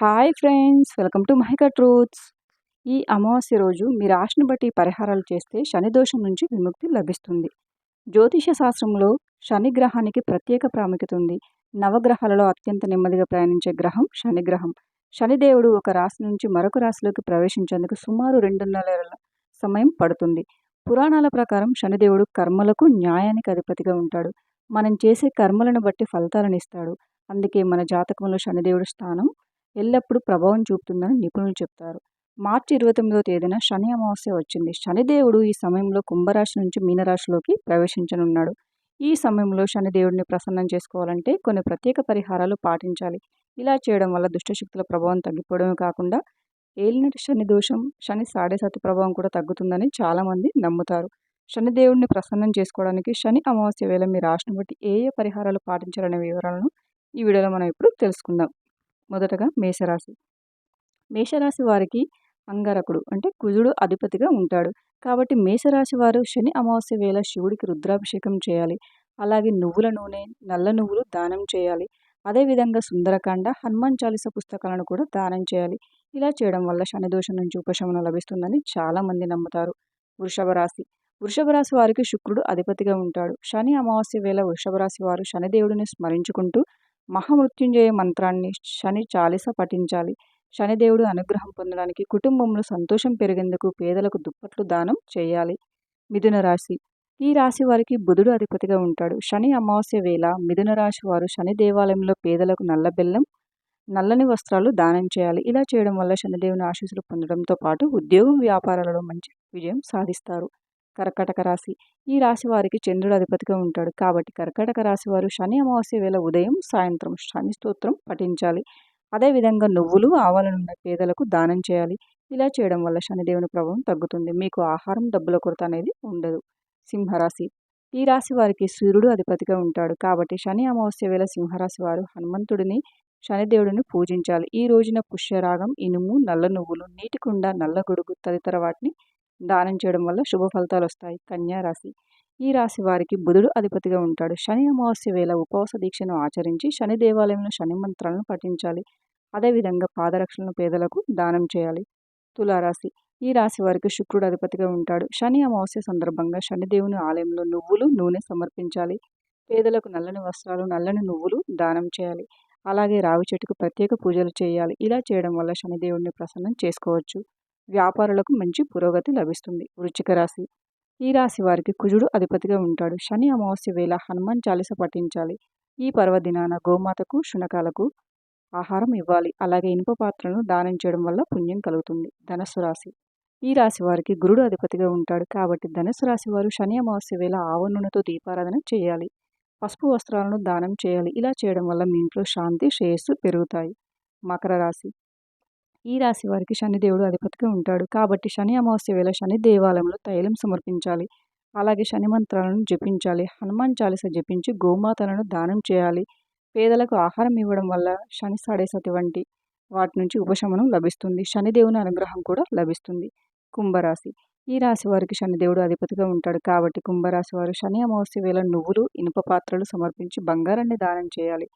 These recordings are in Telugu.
Hi friends welcome to Mahika truths. ఈ అమావాస్య రోజు మీ రాశిని బట్టి పరిహారాలు చేస్తే శని దోషం నుంచి విముక్తి లభిస్తుంది. జ్యోతిష శాస్త్రంలో శని గ్రహానికి ప్రత్యేక ప్రాముఖ్యత ఉంది. నవగ్రహాలలో అత్యంత నెమ్మదిగా ప్రయాణించే గ్రహం శని గ్రహం. శనిదేవుడు ఒక రాశి నుంచి మరొక రాశిలోకి ప్రవేశించేందుకు సుమారు రెండున్నర సమయం పడుతుంది. పురాణాల ప్రకారం శనిదేవుడు కర్మలకు న్యాయానికి అధిపతిగా ఉంటాడు. మనం చేసే కర్మలను బట్టి ఫలితాలను ఇస్తాడు. అందుకే మన జాతకంలో శనిదేవుడు స్థానం ఎల్లప్పుడూ ప్రభావం చూపుతుందని నిపుణులు చెప్తారు. మార్చి ఇరవై తొమ్మిదో తేదీన శని అమావాస్య వచ్చింది. శనిదేవుడు ఈ సమయంలో కుంభరాశి నుంచి మీనరాశిలోకి ప్రవేశించనున్నాడు. ఈ సమయంలో శనిదేవుడిని ప్రసన్నం చేసుకోవాలంటే కొన్ని ప్రత్యేక పరిహారాలు పాటించాలి. ఇలా చేయడం వల్ల దుష్టశక్తుల ప్రభావం తగ్గిపోవడమే కాకుండా ఏలినటి శని దోషం శని సాడేసతి ప్రభావం కూడా తగ్గుతుందని చాలామంది నమ్ముతారు. శనిదేవుడిని ప్రసన్నం చేసుకోవడానికి శని అమావాస్య వేళ మీ రాశిని బట్టి ఏ ఏ పరిహారాలు పాటించాలనే వివరాలను ఈ వీడియోలో మనం ఇప్పుడు తెలుసుకుందాం. మొదటగా మేషరాశి. మేషరాశి వారికి అంగారకుడు అంటే కుజుడు అధిపతిగా ఉంటాడు. కాబట్టి మేషరాశి వారు శని అమావాస్య వేళ శివుడికి రుద్రాభిషేకం చేయాలి. అలాగే నువ్వుల నూనె నల్ల నువ్వులు దానం చేయాలి. అదేవిధంగా సుందరకాండ హనుమాన్ చాలీస పుస్తకాలను కూడా దానం చేయాలి. ఇలా చేయడం వల్ల శని దోషం నుంచి ఉపశమనం లభిస్తుందని చాలామంది నమ్ముతారు. వృషభ రాశి. వృషభ రాశి వారికి శుక్రుడు అధిపతిగా ఉంటాడు. శని అమావాస్య వేళ వృషభ రాశి వారు శనిదేవుడిని స్మరించుకుంటూ మహామృత్యుంజయ మంత్రాన్ని శని చాలీస పఠించాలి. శనిదేవుడు అనుగ్రహం పొందడానికి కుటుంబంలో సంతోషం పెరిగేందుకు పేదలకు దుప్పట్లు దానం చేయాలి. మిథున రాశి. ఈ రాశి వారికి బుధుడు అధిపతిగా ఉంటాడు. శని అమావాస్య వేళ మిథున రాశి వారు శని దేవాలయంలో పేదలకు నల్ల బెల్లం నల్లని వస్త్రాలు దానం చేయాలి. ఇలా చేయడం వల్ల శనిదేవుని ఆశీస్సులు పొందడంతో పాటు ఉద్యోగం వ్యాపారాలలో మంచి విజయం సాధిస్తారు. కర్కటక రాశి. ఈ రాశి వారికి చంద్రుడు అధిపతిగా ఉంటాడు. కాబట్టి కర్కటక రాశి వారు శని అమావాస్య వేళ ఉదయం సాయంత్రం శని స్తోత్రం పఠించాలి. అదేవిధంగా నువ్వులు ఆవాలనున్న పేదలకు దానం చేయాలి. ఇలా చేయడం వల్ల శనిదేవుని ప్రభావం తగ్గుతుంది. మీకు ఆహారం డబ్బుల కొరత అనేది ఉండదు. సింహరాశి. ఈ రాశి వారికి సూర్యుడు అధిపతిగా ఉంటాడు. కాబట్టి శని అమావాస్య వేళ సింహరాశి వారు హనుమంతుడిని శనిదేవుడిని పూజించాలి. ఈ రోజున పుష్యరాగం ఇనుము నల్ల నువ్వులు నీటి కుండ నల్ల గొడుగు తదితర వాటిని దానం చేయడం వల్ల శుభ ఫలితాలు వస్తాయి. కన్యా రాశి. ఈ రాశి వారికి బుధుడు అధిపతిగా ఉంటాడు. శని అమావాస్య వేళ ఉపవాస దీక్షను ఆచరించి శని దేవాలయంలో శని మంత్రాలను పఠించాలి. అదేవిధంగా పాదరక్షలను పేదలకు దానం చేయాలి. తులారాశి. ఈ రాశి వారికి శుక్రుడు అధిపతిగా ఉంటాడు. శని అమావాస్య సందర్భంగా శనిదేవుని ఆలయంలో నువ్వులు నూనె సమర్పించాలి. పేదలకు నల్లని వస్త్రాలు నల్లని నువ్వులు దానం చేయాలి. అలాగే రావి చెట్టుకు ప్రత్యేక పూజలు చేయాలి. ఇలా చేయడం వల్ల శనిదేవుడిని ప్రసన్నం చేసుకోవచ్చు. వ్యాపారులకు మంచి పురోగతి లభిస్తుంది. వృచ్చిక రాశి. ఈ రాశి వారికి కుజుడు అధిపతిగా ఉంటాడు. శని అమావాస్య వేళ హనుమాన్ చాలీస పఠించాలి. ఈ పర్వదినాన గోమాతకు శునకాలకు ఆహారం ఇవ్వాలి. అలాగే ఇనుప పాత్రలను దానం చేయడం వల్ల పుణ్యం కలుగుతుంది. ధనస్సు రాశి. ఈ రాశి వారికి గురుడు అధిపతిగా ఉంటాడు కాబట్టి ధనుసు రాశి వారు శని అమావాస్య వేళ ఆవరణతో దీపారాధన చేయాలి. పసుపు వస్త్రాలను దానం చేయాలి. ఇలా చేయడం వల్ల మీ ఇంట్లో శాంతి శ్రేయస్సు పెరుగుతాయి. మకర రాశి. ఈ రాశి వారికి శనిదేవుడు అధిపతిగా ఉంటాడు. కాబట్టి శని అమావాస్య వేళ శని దేవాలయంలో తైలం సమర్పించాలి. అలాగే శని మంత్రాలను జపించాలి. హనుమాన్ చాలీస జపించి గోమాతలను దానం చేయాలి. పేదలకు ఆహారం ఇవ్వడం వల్ల శని సాడేసతి వంటి వాటి నుంచి ఉపశమనం లభిస్తుంది. శనిదేవుని అనుగ్రహం కూడా లభిస్తుంది. కుంభరాశి. ఈ రాశి వారికి శనిదేవుడు అధిపతిగా ఉంటాడు. కాబట్టి కుంభరాశి వారు శని అమావాస్య వేళ నువ్వులు ఇనుప పాత్రలు సమర్పించి బంగారాన్ని దానం చేయాలి.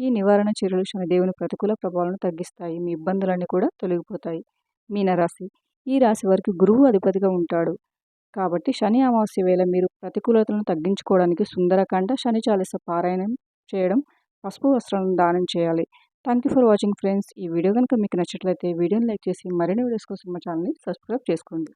ఈ నివారణ చర్యలు శనిదేవుని ప్రతికూల ప్రభావాలను తగ్గిస్తాయి. మీ ఇబ్బందులన్నీ కూడా తొలగిపోతాయి. మీనరాశి. ఈ రాశి వారికి గురువు అధిపతిగా ఉంటాడు. కాబట్టి శని అమావాస్య వేళ మీరు ప్రతికూలతలను తగ్గించుకోవడానికి సుందరకాండ శని చాలీస పారాయణం చేయడం పసుపు వస్త్రాలను దానం చేయాలి. Thank you for watching friends ఈ వీడియో కనుక మీకు నచ్చట్లయితే వీడియోని లైక్ చేసి మరిన్ని వీడియోస్ కోసం మా ఛానల్ని సబ్స్క్రైబ్ చేసుకోండి.